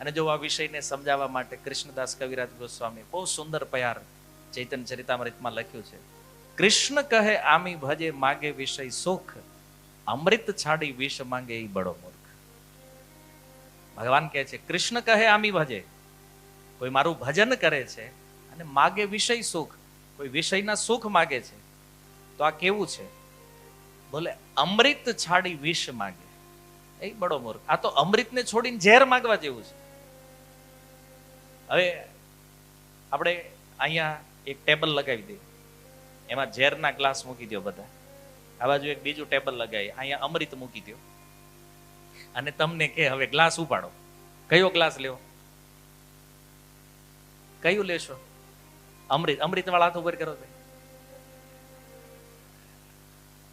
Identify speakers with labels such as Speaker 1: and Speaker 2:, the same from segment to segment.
Speaker 1: અને જો આ વિષયને સમજાવવા માટે કૃષ્ણદાસ કવિરાજ ગોસ્વામી બહુ સુંદર પયાર ચૈતન ચરિતામૃતમાં લખ્યું છે. કૃષ્ણ કહે, આમી ભજે માગે વિષય સુખ, અમૃત છાડી વિષ માંગે એ બડો મૂર્ખ. ભગવાન કહે છે, કૃષ્ણ કહે, આમી ભજે. કોઈ મારું ભજન કરે છે અને માગે વિષય સુખ, કોઈ વિષયના સુખ માગે છે, તો આ કેવું છે? બોલે, અમૃત છાડી વિષ માગે. એ બડો મૂર્ખ. આ તો અમૃતને છોડીને ઝેર માગવા જેવું છે. હવે આપણે અહીંયા એક ટેબલ લગાવી દઈએ. એમાં ઝેરના ગ્લાસ મૂકી દો બધા. આ બાજુ એક બીજું ટેબલ લગાવી અહીંયા અમૃત મૂકી દો અને તમને કે હવે ગ્લાસ ઉપાડો. કયો ગ્લાસ લેવો કયું લેશો? અમૃત. અમૃત વાળા હાથ ઉપર કરો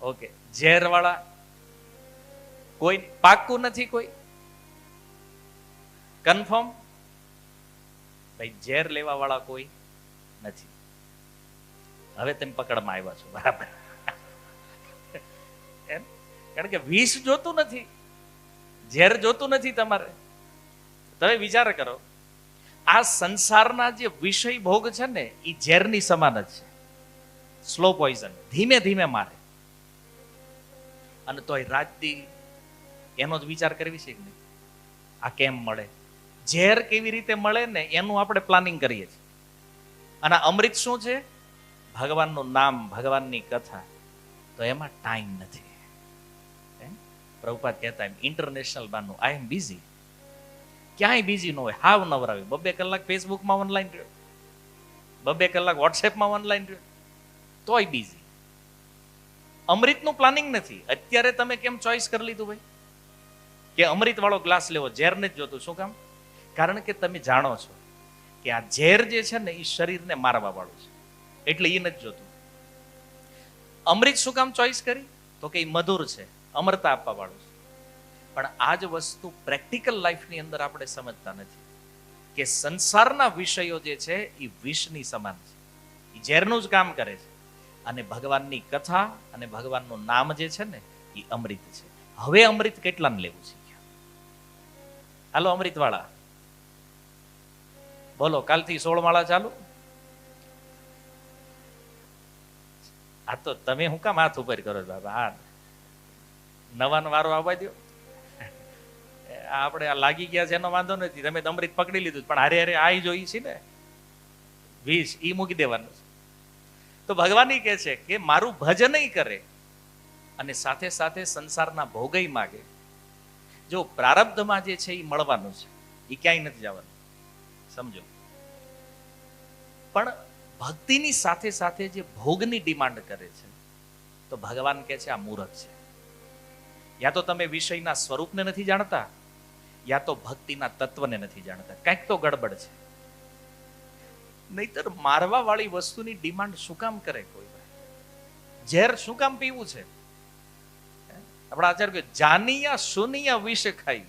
Speaker 1: ઓકે. ઝેર વાળા કોઈ પાક્કું નથી કોઈ? કન્ફર્મ? ભાઈ ઝેર લેવા વાળા કોઈ નથી. હવે તમે પકડમાં આવ્યા છો, બરાબર. એમ? કારણ કે વિષ જોતું નથી, ઝેર જોતું નથી તમારે. તમે વિચાર કરો, આ સંસારના જે વિષય ભોગ છે ને, એ ઝેરની સમાન જ છે. સ્લો પોઈઝન ધીમે ધીમે મારે. અને તોય રાજદી એનો જ વિચાર કરવી છે કે નહીં? આ કેમ મળે? ઝેર કેવી રીતે મળે ને એનું આપણે પ્લાનિંગ કરીએ છીએ. અને અમૃત શું છે? ભગવાનનું નામ, ભગવાનની કથા. તો એમાં ટાઈમ નથી. એમ? પ્રભુપાદ કહેતા એમ ઇન્ટરનેશનલ બાનું આઈ એમ બિઝી ક્યાંય બિઝી ન હોય, હાવ નવરાવી બબે કલાક ફેસબુકમાં ઓનલાઈન રહ્યો. બબે કલાક વોટ્સએપમાં ઓનલાઈન રહ્યો. તોય બિઝી અમૃતનું પ્લાનિંગ નથી. અત્યારે તમે કેમ ચોઈસ કરી લીધું ભાઈ? કે અમૃત વાળો ગ્લાસ લેવો ઝેર નથી જોતું. શું કામ? કારણ કે તમે જાણો છો કે આ ઝેર જે છે ને એ શરીરને મારવા વાળું છે. એટલે એ નથી જોતું. અમૃત શું કામ ચોઈસ કરી? તો કે મધુર છે, અમરતા આપવા વાળું છે. પણ આ જ વસ્તુ પ્રેક્ટિકલ લાઈફની અંદર આપણે સમજતા નથી કે સંસારના વિષયો જે છે એ વિષની સમાન છે. એ ઝેરનું જ કામ કરે છે. અને ભગવાનની કથા અને ભગવાનનું નામ જે છે ને એ અમૃત છે. હવે અમૃત કેટલાને લેવું છે? હાલો અમૃત વાળા બોલો, કાલથી સોળ માળા ચાલુ? આ તો તમે હું કામ હાથ ઉપર કરો બાબા હા. નવાનો વારો આવવા દો આ આપણે આ લાગી ગયા છે, એનો વાંધો નથી. તમે અમૃત પકડી લીધું પણ હારે હારે આઈ જોઈ છે ને. વીસ, ઈ મૂકી દેવાનું છે. તો ભગવાન કહે છે કે મારું ભજન કરે અને સાથે સાથે સંસારના ભોગઈ માગે. જો પ્રારબ્ધમાં જે છે એ મળવાનું છે એ ક્યાંય નથી જવાનું. સમજો. પણ ભક્તિની સાથે સાથે જે ભોગની ડિમાન્ડ કરે છે, તો ભગવાન કહે છે આ મૂર્ખ છે. યા તો તમે વિષયના સ્વરૂપને નથી જાણતા, યા તો ભક્તિના તત્વને નથી જાણતા. કંઈક તો ગડબડ છે. નહીતર મારવા વાળી વસ્તુની ડિમાન્ડ શું કામ કરે કોઈ ઝેર શું કામ પીવું છે? આપણા આચાર્ય જાનિયા સુનિયા વિષ ખાઈ.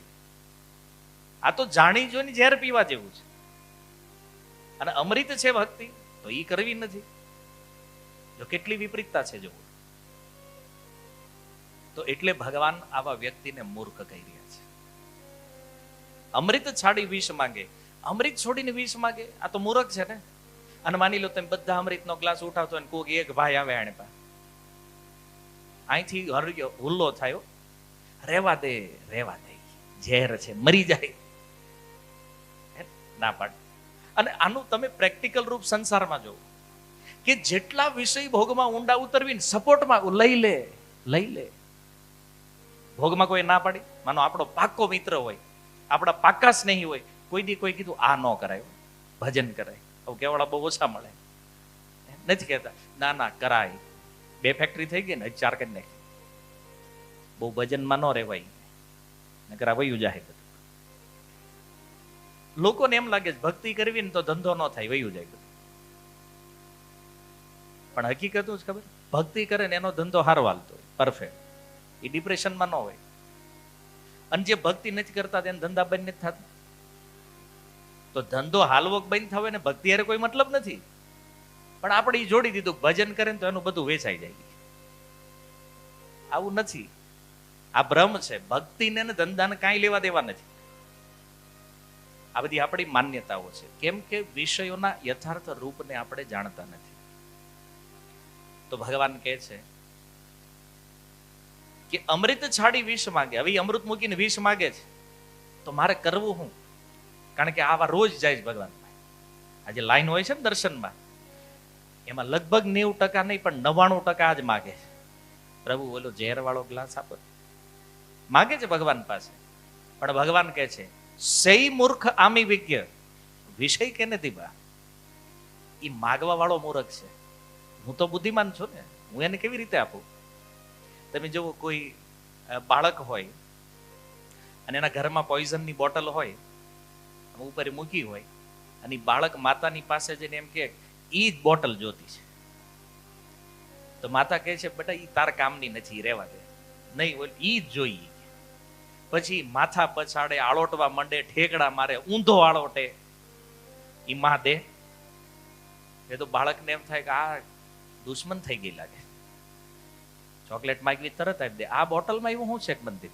Speaker 1: આ તો જાણી જોઈને ઝેર પીવા જેવું છે. અને અમૃત છે ભક્તિ, તો એ કરવી નથી. જો કેટલી વિપરીતતા છે જોવું તો એટલે ભગવાન આવા વ્યક્તિને મૂર્ખ કહી રહ્યા છે. અમૃત છાડી વિષ માંગે. અમૃત છોડીને વિષ માંગે? આ તો મૂર્ખ છે ને? અને માની લો તમે બધા અમૃતનો ગ્લાસ ઉઠાવતો અને કોક એક ભાઈ આવે આણે પા અહીંથી હરિયો હુલ્લો થયો રેવા દે રેવા દે. ઝેર છે, મરી જાય? ના પાડ અને આનું તમે પ્રેક્ટિકલ રૂપ સંસારમાં જોવો કે જેટલા વિષય ભોગમાં ઊંડા ઉતરવીને સપોર્ટમાં લઈ લે લઈ લે. ભોગમાં કોઈ ના પાડી, માનો આપણો પાક્કો મિત્ર હોય, આપણા પાક્કા સ્નેહી હોય કોઈ દી કોઈ કીધું, આ ન કરાય, ભજન કરાય. આવું કેવાળા બહુ ઓછા મળે. નથી કહેતા, ના ના, કરાય. બે ફેક્ટરી થઈ ગઈ ને ચાર કરી નાખી. બહુ ભજનમાં ન રહેવાય. નકર આ વયું જાહે બધું. લોકોને એમ લાગે છે, ભક્તિ કરવી ને તો ધંધો ન થાય, વયું જાય પણ હકીકત જ ખબર? ભક્તિ કરે ને એનો ધંધો હારવાલતો હોય પરફેક્ટ એ ડિપ્રેશનમાં ન હોય. અને જે ભક્તિ નથી કરતા તેને ધંધા બંધ નથી થતા. તો ધંધો હાલવો બંધ થવે ને ભક્તિ હારે કોઈ મતલબ નથી. પણ આપણે એ જોડી દીધું ભજન કરે ને તો એનું બધું વેચાઈ જાય. આવું નથી. આ ભ્રમ છે. ભક્તિને ને ધંધાને કાંઈ લેવા દેવા નથી. આ બધી આપણી માન્યતાઓ છે. કેમ કે વિષયોના યથાર્થ રૂપને આપણે જાણતા નથી. તો ભગવાન કહે છે કે અમૃત છાડી વિષ માગે. હવે અમૃત મૂકીને વિષ માગે છે. તો મારે કરવું હું? કારણ કે આવા રોજ જાય છે ભગવાન આજે લાઈન હોય છે ને દર્શનમાં, એમાં લગભગ નેવું ટકા નહીં, પણ નવ્વાણું ટકા જ માગે છે. પ્રભુ, ઓલો ઝેર વાળો ગ્લાસ આપો. માગે છે ભગવાન પાસે. પણ ભગવાન કહે છે સહી મૂર્ખ આમી વિજ્ઞ. વિષય કે નથી બા એ માગવા વાળો મૂર્ખ છે. હું તો બુદ્ધિમાન છું ને. હું એને કેવી રીતે આપું? તમે જો કોઈ બાળક હોય અને એના ઘરમાં પોઈઝનની બોટલ હોય ઉપર મૂકી હોય, અને બાળક માતાની પાસે જઈને એમ કે એ જ બોટલ જોતી છે. તો માતા કહે છે, બેટા એ તાર કામની નથી રહેવા દે. નહીં ઈ જ જોઈએ. પછી માથા પછાડે આળોટવા માંડે, ઠેકડા મારે, ઊંધો આળોટે. એ માં દે. એ તો બાળકને એમ થાય કે આ દુશ્મન થઈ ગઈ લાગે. ચોકલેટ માંગવી તરત આપી દે. આ બોટલમાં એવું શું છે બનતી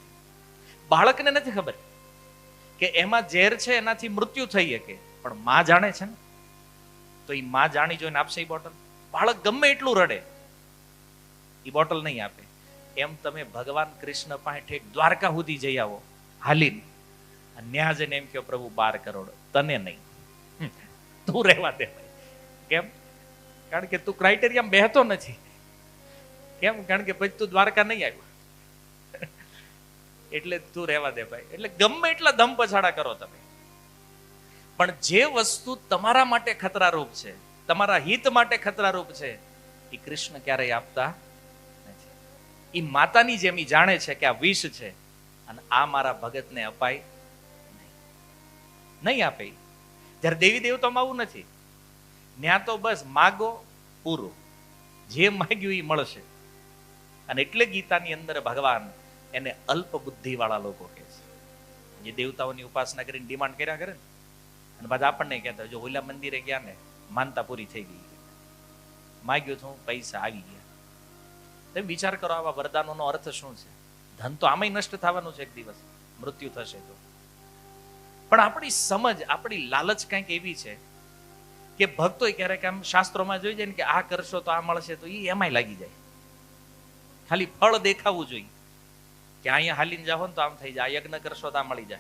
Speaker 1: બાળકને નથી ખબર કે એમાં ઝેર છે, એનાથી મૃત્યુ થઈ શકે. પણ માં જાણે છે ને. તો એ માં જાણી જોઈને આપશે એ બોટલ. બાળક ગમે એટલું રડે. એ બોટલ નહીં આપે. એમ તમે ભગવાન કૃષ્ણ પાસે દ્વારકા સુધી જઈ આવો. હાલીન. ન્યા જઈને એમ કહો, પ્રભુ, બાર કરોડ. તને નહીં. તું રહેવા દે કેમ? કારણ કે તું ક્રાઇટેરિયા બેહતો નથી. કેમ? કારણ કે પછી તું દ્વારકા નહીં આવ્યો. એટલે તું રહેવા દે ભાઈ. એટલે ગમે એટલા દમ પછાડા કરો તમે. પણ જે વસ્તુ તમારા માટે ખતરારૂપ છે, તમારા હિત માટે ખતરારૂપ છે, એ કૃષ્ણ ક્યારેય આપતા એ માતાની જેમ એ જાણે છે કે આ વિષ છે. અને આ મારા ભગતને અપાય નહીં. આપે. જ્યારે દેવી દેવતામાં આવું નથી. ત્યાં તો બસ માગો પૂરું. જે માગ્યું એ મળશે. અને એટલે ગીતાની અંદર ભગવાન એને અલ્પ બુદ્ધિ વાળા લોકો કહે છે. જે દેવતાઓની ઉપાસના કરીને ડિમાન્ડ કર્યા કરે ને. અને બધા આપણને કહેતા જો ઓલા મંદિરે ગયા ને, માનતા પૂરી થઈ ગઈ. માગ્યું તો પૈસા આવી ગયા. તમે વિચાર કરો, આવા વરદાનોનો અર્થ શું છે? ધન તો આમાંય નષ્ટ થવાનું છે એક દિવસ. મૃત્યુ થશે તો. પણ આપણી સમજ, આપણી લાલચ કંઈક એવી છે કે ભક્તો ક્યારેક આમ શાસ્ત્રોમાં જોઈ જાય ને કે આ કરશો તો આ મળશે તો એ એમાંય લાગી જાય. ખાલી ફળ દેખાવું જોઈએ. કે અહીંયા હાલીને જાઓ ને તો આમ થઈ જાય. આ યજ્ઞ કરશો તો આ મળી જાય.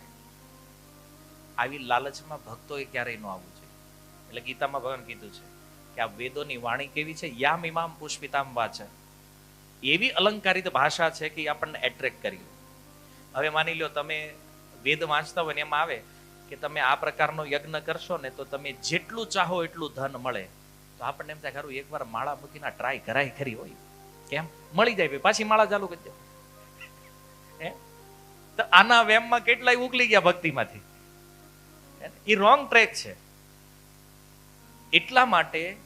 Speaker 1: આવી લાલચમાં ભક્તોએ ક્યારેય ન આવવું જોઈએ. એટલે ગીતામાં ભગવાન કીધું છે કે આ વેદોની વાણી કેવી છે? યામ ઇમામ પુષ્પિતામ વાચ. એવી અલંકારિત ભાષા છે કે એ આપણને એટ્રેક્ટ કરી હવે માની લો તમે વેદ વાંચતા હોય ને એમાં આવે કે તમે આ પ્રકારનો યજ્ઞ કરશો ને તો તમે જેટલું ચાહો એટલું ધન મળે. તો આપણને એમ થાય ખરું એકવાર માળા મૂકીને ટ્રાય કરાય ખરી હોય. કેમ? મળી જાય પાછી માળા ચાલુ કરી દો. હે? તો આના વેમમાં કેટલાય ઉકલી ગયા ભક્તિમાંથી. એ રોંગ ટ્રેક છે. એટલા માટે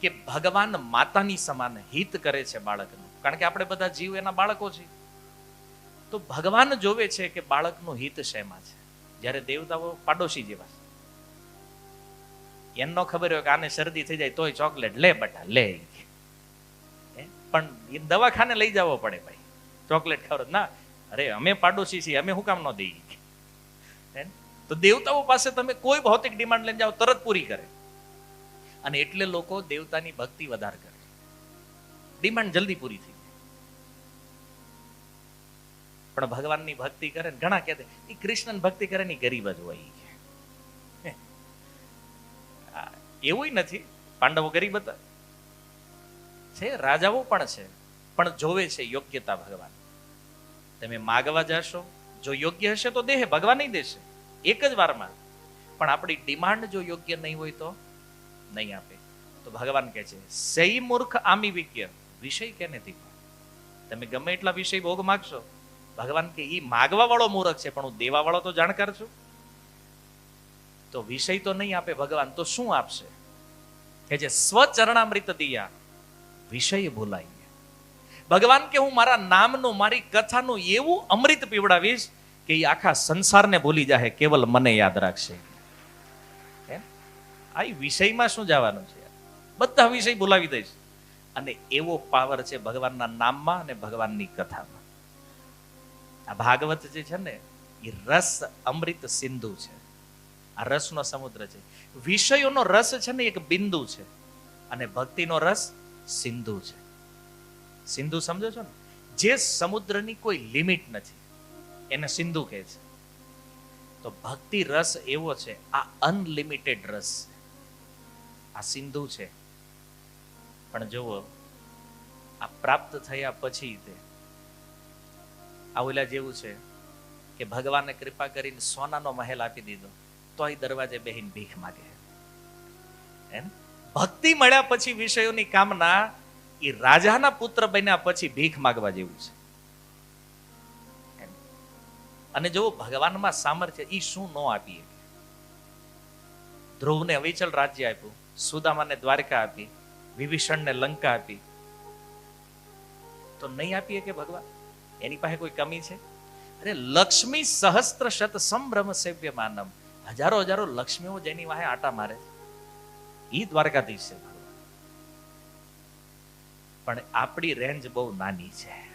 Speaker 1: કે ભગવાન માતાની સમાન હિત કરે છે બાળકનું. કારણ કે આપણે બધા જીવ એના બાળકો છીએ. તો ભગવાન જોવે છે કે બાળકનું હિત શેમાં છે? જ્યારે દેવતાઓ પાડોશી જેવા છે. એમનો ખબર હોય કે આને શરદી થઈ જાય તોય ચોકલેટ લે બટા, લે? પણ એ દવાખાને લઈ જવો પડે ભાઈ. ચોકલેટ ખબર ના, અરે અમે પાડોશી છીએ, અમે શું કામ ન દઈએ? તો દેવતાઓ પાસે તમે કોઈ ભૌતિક ડિમાન્ડ લઈને જાઓ, તરત પૂરી કરે. અને એટલે લોકો દેવતાની ભક્તિ વધારે કરે. ડિમાન્ડ જલ્દી પૂરી થઈ પણ ભગવાનની ભક્તિ કરે ને ઘણા કહેતા એ કૃષ્ણ ભક્તિ કરે ને ગરીબ જ હોય એવું નથી. પાંડવો ગરીબ હતા. છે, રાજાઓ પણ છે, પણ જોવે છે યોગ્યતા ભગવાન. તમે માગવા જશો, જો યોગ્ય હશે તો દેહે ભગવાન નહીં દેશે. એક જ વારમાં. પણ આપણી ડિમાન્ડ જો યોગ્ય નહીં હોય તો? નહીં આપે. તો ભગવાન કહે છે, સહી મૂર્ખ આમી વિજ્ઞ વિષય કે નથી તમે ગમે એટલા વિષય ભોગ માગશો. ભગવાન કે એ માગવા વાળો મૂર્ખ છે, પણ હું દેવા વાળો તો જાણકાર છું. તો વિષય તો નહીં આપે ભગવાન, તો શું આપશે? કે જે સ્વચરણામૃત દિયા, વિષય ભૂલાઈ ભગવાન કે, હું મારા નામનું, મારી કથાનું એવું અમૃત પીવડાવીશ કે એ આખા સંસારને ભૂલી જાય કેવલ મને યાદ રાખશે? આ વિષયમાં શું જવાનું છે? બધા વિષય ભૂલાવી દઈશ. અને એવો પાવર છે ભગવાનના નામમાં અને ભગવાનની કથામાં. આ ભાગવત જે છે ને, એ રસ અમૃત સિંધુ છે. આ રસનો સમુદ્ર છે. વિષયોનો રસ છે ને એક બિંદુ છે. અને ભક્તિનો રસ સિંધુ છે. સિંધુ સમજો છો ને? જે સમુદ્રની કોઈ લિમિટ નથી, એને સિંધુ કહે છે. તો ભક્તિ રસ એવો છે, આ અનલિમિટેડ રસ છે. આ સિંધુ છે. પણ જુઓ, આ પ્રાપ્ત થયા પછી તે આ ઓલા જેવું છે કે ભગવાને કૃપા કરીને સોનાનો મહેલ આપી દીધો, તોય દરવાજે બેહીને ભીખ માગે. એમ? ભક્તિ મળ્યા પછી વિષયોની કામના એ રાજાના પુત્ર બન્યા પછી ભીખ માગવા જેવું છે. અને જો ભગવાનમાં સામર્થ્ય એ શું ન આપીએ ધ્રુવને અવિચલ રાજ્ય આપ્યું. સુદામાને દ્વારકા આપી, વિભીષણને લંકા આપી. તો નહીં આપીએ કે ભગવાન? એની પાસે કોઈ કમી છે? અરે, લક્ષ્મી સહસ્ત્ર શત સંભ્રમ સેવ્ય માનમ. હજારો હજારો લક્ષ્મીઓ જેની વાહે આટા મારે છે. ઈ દ્વારકાધીશ છે પણ આપણી રેન્જ બહુ નાની છે.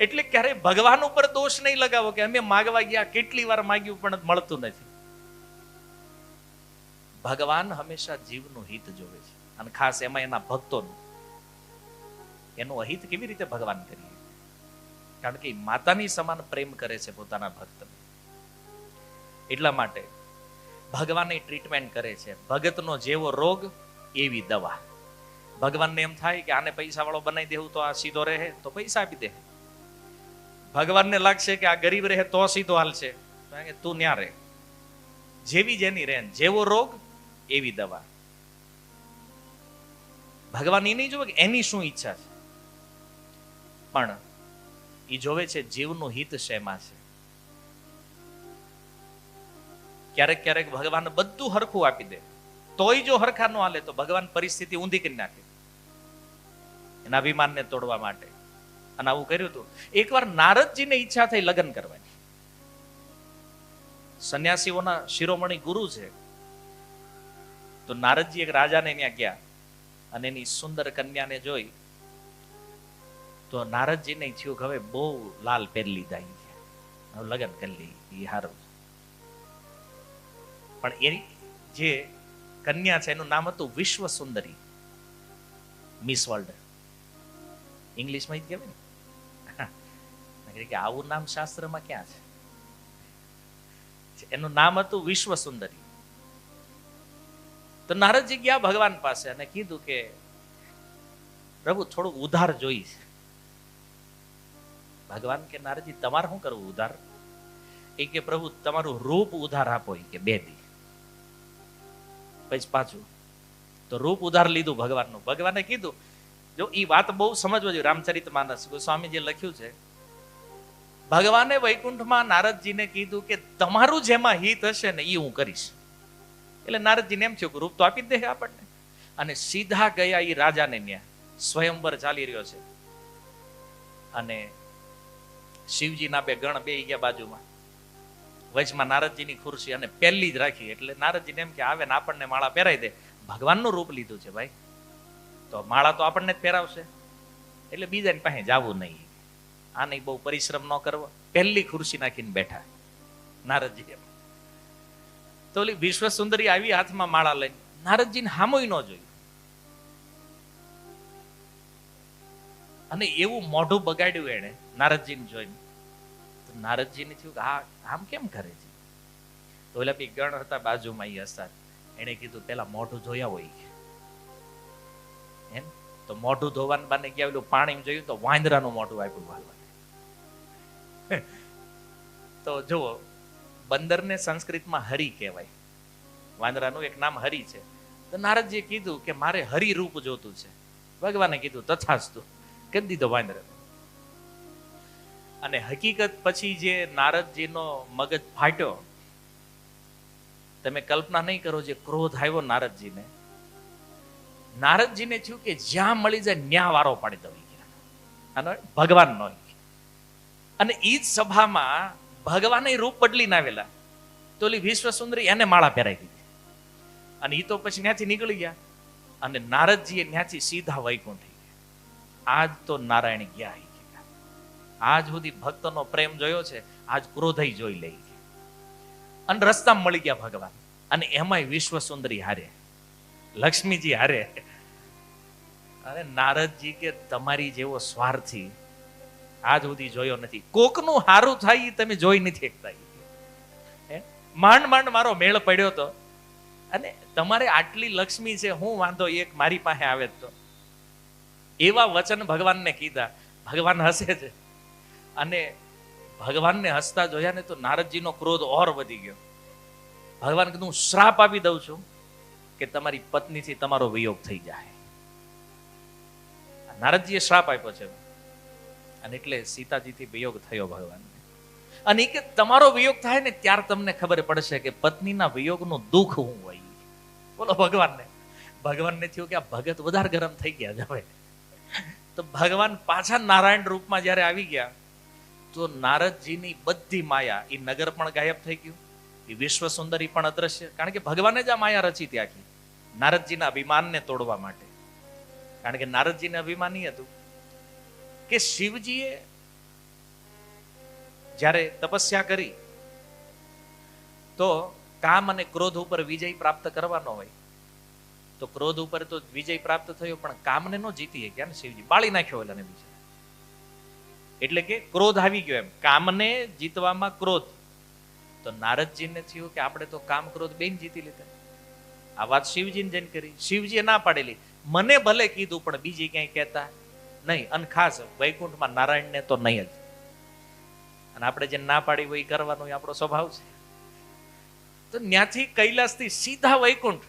Speaker 1: એટલે ક્યારે ભગવાન ઉપર દોષ નહીં લગાવો કે અમે માગવા ગયા, કેટલી વાર માગ્યું પણ મળતું નથી. ભગવાન હંમેશા જીવનું હિત જોવે છે. અને ખાસ એમાં એના ભક્તોનું. એનું અહિત કેવી રીતે ભગવાન કરીએ? કારણ કે માતાની સમાન પ્રેમ કરે છે પોતાના ભક્તને. એટલા માટે ભગવાનની ટ્રીટમેન્ટ કરે છે. ભગતનો જેવો રોગ, એવી દવા. ભગવાનને એમ થાય કે આને પૈસા વાળો બનાવી દેવું તો આ સીધો રહે, તો પૈસા આપી દે. ભગવાનને લાગશે કે આ ગરીબ રહે તો સીધો હાલશે. તો ન્યા રહે. જેવી જેની રેન જેવો રોગ એવી દવા. ભગવાન એ નહીં જોવે કે એની શું ઈચ્છા છે? પણ એ જોવે છે જીવનું હિત શેમાં છે? ક્યારેક ક્યારેક ભગવાન બધું હરખું આપી દે. તોય જો હરખા ન હાલે તો ભગવાન પરિસ્થિતિ ઊંધી કરી નાખે. એના અભિમાનને તોડવા માટે. અને આવું કર્યું હતું. એકવાર નારદજીને ઈચ્છા થઈ લગ્ન કરવાની. સંન્યાસીઓના શિરોમણી ગુરુ છે. તો નારદજી એક રાજાને ત્યાં ગયા અને એની સુંદર કન્યાને જોઈ. તો નારદજીને થયું હવે બહુ લાલ પહેરી લીધા. હવે લગ્ન કરી લઈ એ હારું પણ એની જે કન્યા છે એનું નામ હતું વિશ્વ સુંદરી મિસ વર્લ્ડ. ઇંગ્લિશમાં જ કહેવાય ને. કે આવું નામ શાસ્ત્રમાં ક્યાં છે? એનું નામ હતું વિશ્વ સુંદરી તો નારદજી ગયા ભગવાન પાસે અને કીધું કે, પ્રભુ થોડું ઉધાર જોઈશ ભગવાન કે, નારદજી, તમારે શું કરવું ઉધાર? એ કે, પ્રભુ, તમારું રૂપ ઉધાર આપો. એ કે, બે દી. પછી પાછું, તો રૂપ ઉધાર લીધું ભગવાનનું. ભગવાને કીધું, જો એ વાત બહુ સમજવા જોઈએ રામચરિત માનસ. સ્વામીજી લખ્યું છે. ભગવાને વૈકુંઠમાં નારદજીને કીધું કે, તમારું જેમાં હિત હશે ને એ હું કરીશ. એટલે નારદજીને એમ થયું કે રૂપ તો આપી દે આપણને. અને સીધા ગયા એ રાજાને ત્યાં સ્વયંવર ચાલી રહ્યો છે. અને શિવજીના બે ગણ બે ગયા બાજુમાં. વચમાં નારદજીની ખુરશી અને પહેલી જ રાખી. એટલે નારદજીને એમ કે આવે ને આપણને માળા પહેરાઈ દે. ભગવાનનું રૂપ લીધું છે ભાઈ. તો માળા તો આપણને જ પહેરાવશે. એટલે બીજાની પાસે જવું નહીં. આને બહુ પરિશ્રમ ન કરવો. પહેલી ખુરશી નાખીને બેઠા. નારદજી એમ. તો ઓલી વિશ્વ સુંદરી આવી હાથમાં માળા લઈને. નારદજીને હામોય ન જોયું. અને એવું મોઢું બગાડ્યું એને નારદજીને જોઈને. તો નારદજીને થયું કે આ આમ કેમ કરે છે? તો ઓલા બી ગણ હતા બાજુમાં ઈ હસતા એને કીધું, પેલા મોઢું જોયા હોય એમ? તો મોઢું ધોવાન બાને ગયા ઓલું પાણી જોયું તો વાંદરાનું મોઢું આપ્યું વાળવા તો જુઓ બંદરને સંસ્કૃતમાં હરિ કહેવાય. વાંદરાનું એક નામ હરિ છે. તો નારદજીએ કીધું કે મારે હરિ રૂપ જોતું છે. ભગવાને કીધું, તથાસ્તુ. કરી દીધો વાંદરા. અને હકીકત પછી જે નારદજીનો મગજ ફાટ્યો, તમે કલ્પના નહીં કરો જે ક્રોધ આવ્યો નારદજીને. નારદજીને થયું કે જ્યાં મળી જાય ન્યા વારો પાડી દો આનો ભગવાન નો અને ઈ જ સભામાં ભગવાને રૂપ બદલી આવેલા. તો ઓલી વિશ્વ સુંદરી એને માળા પહેરાઈ દીધી. અને એ તો પછી ત્યાંથી નીકળી ગયા. અને નારદજીએ ત્યાંથી સીધા વૈકુંઠ થઈ ગયા. આજ તો નારાયણ ગયા આજ સુધી ભક્તનો પ્રેમ જોયો છે, આજ ક્રોધય જોઈ લઈ અને રસ્તા મળી ગયા ભગવાન. અને એમાંય વિશ્વ સુંદરી હારે. લક્ષ્મીજી હારે. અરે નારદજી કે તમારી જેવો સ્વાર્થી આજ સુધી જોયો નથી. કોકનું સારું થાય એ તમે જોઈ નથી શકતા માંડ માંડ મારો મેળ પડ્યો તો. અને તમારે આટલી લક્ષ્મી છે, હું વાંધો એક મારી પાસે આવે તો. એવા વચન ભગવાનને કીધા. ભગવાન હસે છે અને ભગવાનને હસતા જોયા ને તો નારદજીનો ક્રોધ ઓર વધી ગયો. ભગવાન કીધું, હું શ્રાપ આપી દઉં છું કે તમારી પત્નીથી તમારો વિયોગ થઈ જાય. નારદજીએ શ્રાપ આપ્યો છે. અને એટલે સીતાજીથી વિયોગ થયો ભગવાનને. અને કે તમારો વિયોગ થાય ને ત્યારે તમને ખબર પડશે કે પત્નીના વિયોગનું દુઃખ હું હોય. બોલો ભગવાનને. ભગવાનને થયું કે આ ભગત વધારે ગરમ થઈ ગયા હવે. તો ભગવાન પાછા નારાયણ રૂપમાં જ્યારે આવી ગયા, તો નારદજીની બધી માયા, એ નગર પણ ગાયબ થઈ ગયું, એ વિશ્વ સુંદરી પણ અદ્રશ્ય. કારણ કે ભગવાને જ આ માયા રચી ત્યાંથી, નારદજીના અભિમાનને તોડવા માટે. કારણ કે નારદજીને અભિમાન નહીં હતું. કે શિવજીએ જ્યારે તપસ્યા કરી, તો કામ અને ક્રોધ ઉપર વિજય પ્રાપ્ત કરવાનો હોય. તો ક્રોધ ઉપર તો વિજય પ્રાપ્ત થયો, પણ કામને નો જીતી ગયા ને શિવજી? બાળી નાખ્યો એટલે બીજા. એટલે કે ક્રોધ આવી ગયો એમ. કામને જીતવામાં ક્રોધ. તો નારદજીને થયું કે આપણે તો કામ ક્રોધ બેન જીતી લીધા. આ વાત શિવજીને જઈને કરી. શિવજીએ ના પાડેલી. મને ભલે કીધું, પણ બીજી ક્યાંય કહેતા નહીં, અને ખાસ વૈકુંઠમાં નારાયણને તો નહીં જ. અને આપણે જે ના પાડી હોય કરવાનો આપણો સ્વભાવ છે. તો ત્યાંથી કૈલાસથી સીધા વૈકુંઠ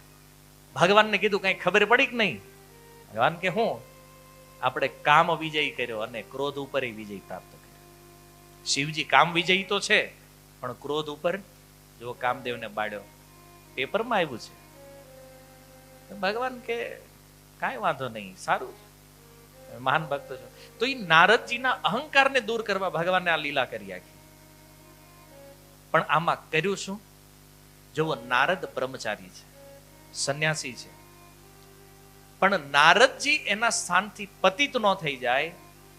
Speaker 1: ભગવાનને કીધું કઈ ખબર પડી કે નહીં? ભગવાન કે હું? આપણે કામ વિજય કર્યો અને ક્રોધ ઉપર વિજય પ્રાપ્ત કર્યો. શિવજી કામ વિજયી તો છે, પણ ક્રોધ ઉપર જો કામદેવને બાળ્યો, પેપરમાં આવ્યું છે. ભગવાન કે કાંઈ વાંધો નહીં, સારું છે. મહાન ભક્ત છો. તો એ નારદજીના અહંકારને દૂર કરવા ભગવાને આ લીલા કરી આખી. પણ આમાં કર્યું શું? જુઓ, નારદ બ્રહ્મચારી છે, સંન્યાસી છે. પણ નારદજી એના સ્થાનથી પતિત ન થઈ જાય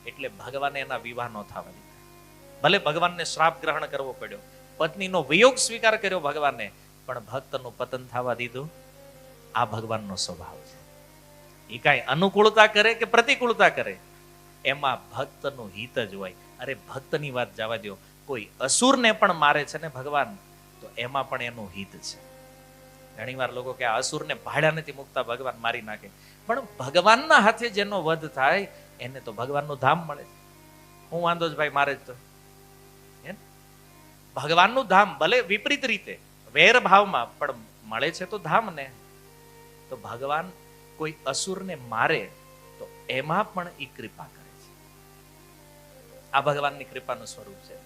Speaker 1: એટલે ભગવાને એના વિવાહ ન થવા દીધા. ભલે ભગવાનને શ્રાપ ગ્રહણ કરવો પડ્યો, પત્નીનો વિયોગ સ્વીકાર કર્યો ભગવાને, પણ ભક્તનું પતન થવા દીધું. આ ભગવાનનો સ્વભાવ છે. એ કાંઈ અનુકૂળતા કરે કે પ્રતિકૂળતા કરે? એમાં ભક્તનું હિત જ હોય. અરે, ભક્તની વાત જવા દો કોઈ અસુરને પણ મારે છે ને ભગવાન, તો એમાં પણ એનું હિત છે. ઘણીવાર લોકો કે આ અસુરને ભાડા નથી મૂકતા, ભગવાન મારી નાખે. પણ ભગવાનના હાથે જેનો વધ થાય, એને તો ભગવાનનું ધામ મળે. હું વાંધો જ ભાઈ, મારે જ તો. ભગવાનનું ધામ, ભલે વિપરીત રીતે વેર ભાવમાં પણ મળે છે તો ધામ ને તો ભગવાન કોઈ અસુરને મારે, તો એમાં પણ એ કૃપા કરે છે. આ ભગવાનની કૃપાનું સ્વરૂપ છે.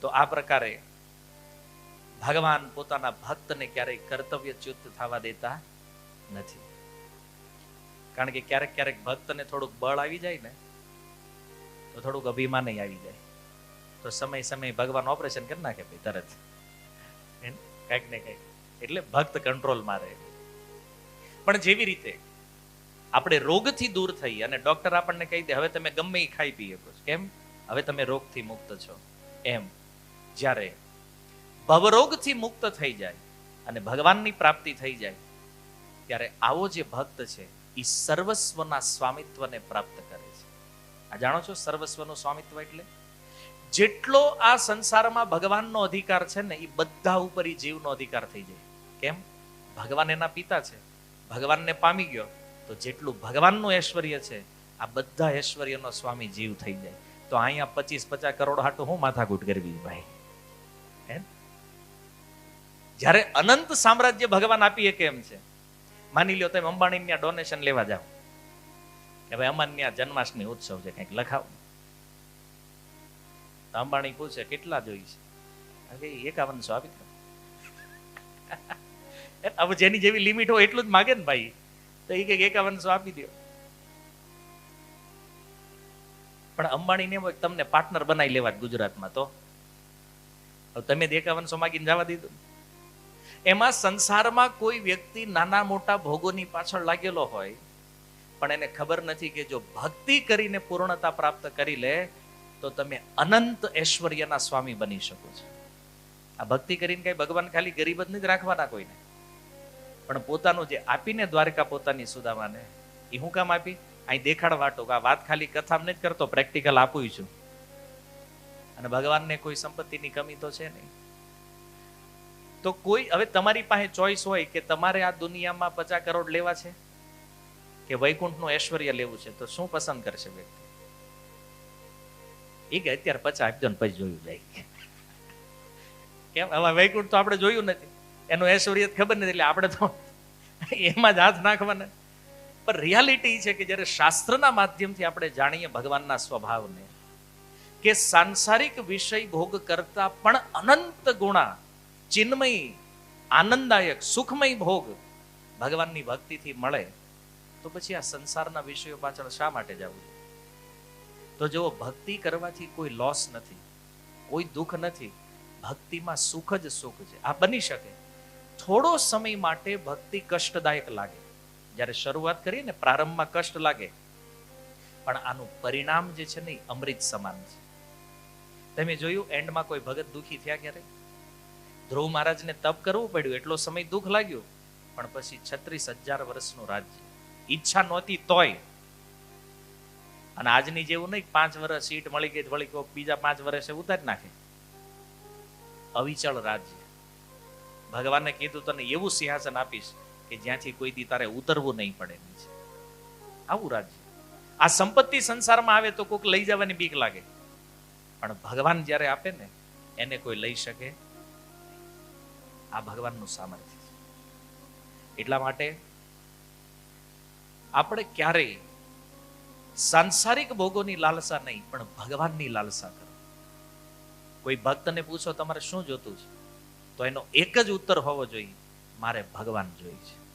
Speaker 1: તો આ પ્રકારે ભગવાન પોતાના ભક્તને ક્યારેય કર્તવ્યચ્યુત થવા દેતા નથી. કારણ કે ક્યારેક ક્યારેક ભક્તને થોડુંક બળ આવી જાય ને, તો થોડુંક અભિમાન આવી જાય. તો સમય સમય ભગવાન ઓપરેશન કરી નાખે ભાઈ તરત? કંઈક ને કંઈક. એટલે ભક્ત કંટ્રોલમાં રહે. પણ જેવી રીતે આપણે રોગથી દૂર થઈ અને ડોક્ટર આપણને કહી દે, હવે તમે ગમે એ ખાઈ પી શકો કેમ? હવે તમે રોગથી મુક્ત છો. એમ. જ્યારે ભવરોગથી મુક્ત થઈ જાય અને ભગવાનની પ્રાપ્તિ થઈ જાય, ત્યારે આવો જે ભક્ત છે એ સર્વસ્વના સ્વામિત્વને પ્રાપ્ત કરે છે. આ જાણો છો સર્વસ્વનું સ્વામિત્વ એટલે? જેટલો આ સંસારમાં ભગવાનનો અધિકાર છે ને એ બધા ઉપર એ જીવનો અધિકાર થઈ જાય. કેમ? ભગવાન એના પિતા છે. ભગવાનને પામી ગયો, તો જેટલું ભગવાનનું ઐશ્વર્ય છે, આ બધા ઐશ્વર્યનો સ્વામી જીવ થઈ જાય. તો અહીંયા પચીસ પચાસ કરોડ હાટું હું માથાકૂટ કરવી ભાઈ? જ્યારે અનંત સામ્રાજ્ય ભગવાન આપીએ કેમ છે. માની લ્યો તમે અંબાણી ત્યાં ડોનેશન લેવા જાઓ. કે ભાઈ અમારે ત્યાં જન્માષ્ટમી ઉત્સવ છે, કંઈક લખાવો. અંબાણી પૂછે, કેટલા જોઈ છે? એકાવનસો, આપી દો. હવે જેની જેવી લિમિટ હોય એટલું જ માગે ને ભાઈ. તો એ કે એકાવનસો આપી દો પણ અંબાણી ને તમને પાર્ટનર બનાવી લેવા ગુજરાતમાં તો. તમે એકાવનસો માગીને જવા દીધું. એમાં સંસારમાં કોઈ વ્યક્તિ નાના મોટા ભોગોની પાછળ લાગેલો હોય, પણ એને ખબર નથી કે જો ભક્તિ કરીને પૂર્ણતા પ્રાપ્ત કરી લે, તો તમે અનંત ઐશ્વર્યના સ્વામી બની શકો છો. આ ભક્તિ કરીને કઈ ભગવાન ખાલી ગરીબ જ નથી રાખવાના કોઈને. પણ પોતાનું જે આપીને દ્વારકા પોતાની સુદામાને એ હું કામ આપી? અહીં દેખાડ તો આ વાત ખાલી કથામાં નથી કરતો, પ્રેક્ટિકલ આપું છું. અને ભગવાનને કોઈ સંપત્તિની કમી તો છે નહીં. તો કોઈ, હવે તમારી પાસે ચોઈસ હોય કે તમારે આ દુનિયામાં પચાસ કરોડ લેવા છે? કે વૈકુંઠનું ઐશ્વર્ય લેવું છે? તો શું પસંદ કરશે વ્યક્તિ? એ કે અત્યારે પચાસ આપજો ને પછી જોયું જાય. કેમ? હવે વૈકુંઠ તો આપણે જોયું નથી. એનું ઐશ્વર્ય ખબર નથી, એટલે આપણે તો એમાં જ હાથ નાખવાના. પણ રિયાલિટી છે કે જ્યારે શાસ્ત્રના માધ્યમથી આપણે જાણીએ ભગવાનના સ્વભાવને, કે સાંસારિક વિષય ભોગ કરતા પણ અનંત ગુણા ચિન્મય, આનંદદાયક, સુખમય ભોગ ભગવાનની ભક્તિથી મળે, તો પછી આ સંસારના વિષયો પાછળ શા માટે જવું? તો જો ભક્તિ કરવાથી કોઈ લોસ નથી, કોઈ દુઃખ નથી, ભક્તિમાં સુખ જ સુખ છે. આ બની શકે. થોડો સમય માટે ભક્તિ કષ્ટદાયક લાગે. જ્યારે શરૂઆત કરીએ ને પ્રારંભમાં કષ્ટ લાગે. પણ આનું પરિણામ જે છે ને અમૃત સમાન છે. તમે જોયું એન્ડમાં કોઈ ભગત દુખી થયા ક્યારે? ધ્રુવ મહારાજને તપ કરવું પડ્યું, એટલો સમય દુઃખ લાગ્યું. પણ પછી છત્રીસ હજાર વર્ષનું રાજ્ય. ઈચ્છા નહોતી તોય. અને આજની જેવું નહીં, પાંચ વર્ષ સીટ મળી ગઈ વળી કોક બીજા પાંચ વર્ષે ઉતારી નાખે. અવિચળ રાજ્ય. ભગવાને કીધું, તને એવું સિંહાસન આપીશ કે જ્યાંથી કોઈ દી તારે ઉતરવું નહીં પડે. આવું રાજ્ય. આ સંપત્તિ સંસારમાં આવે તો કોઈક લઈ જવાની બીક લાગે. પણ ભગવાન જ્યારે આપે ને, એને કોઈ લઈ શકે આ ભગવાનનું સામર્થ્ય છે. એટલા માટે આપણે ક્યારેય સાંસારિક ભોગોની લાલસા નહીં, પણ ભગવાનની લાલસા કરો. કોઈ ભક્તને પૂછો, તમારે શું જોતું છે? તો એનો એક જ ઉત્તર હોવો જોઈએ. મારે ભગવાન જોઈએ છે.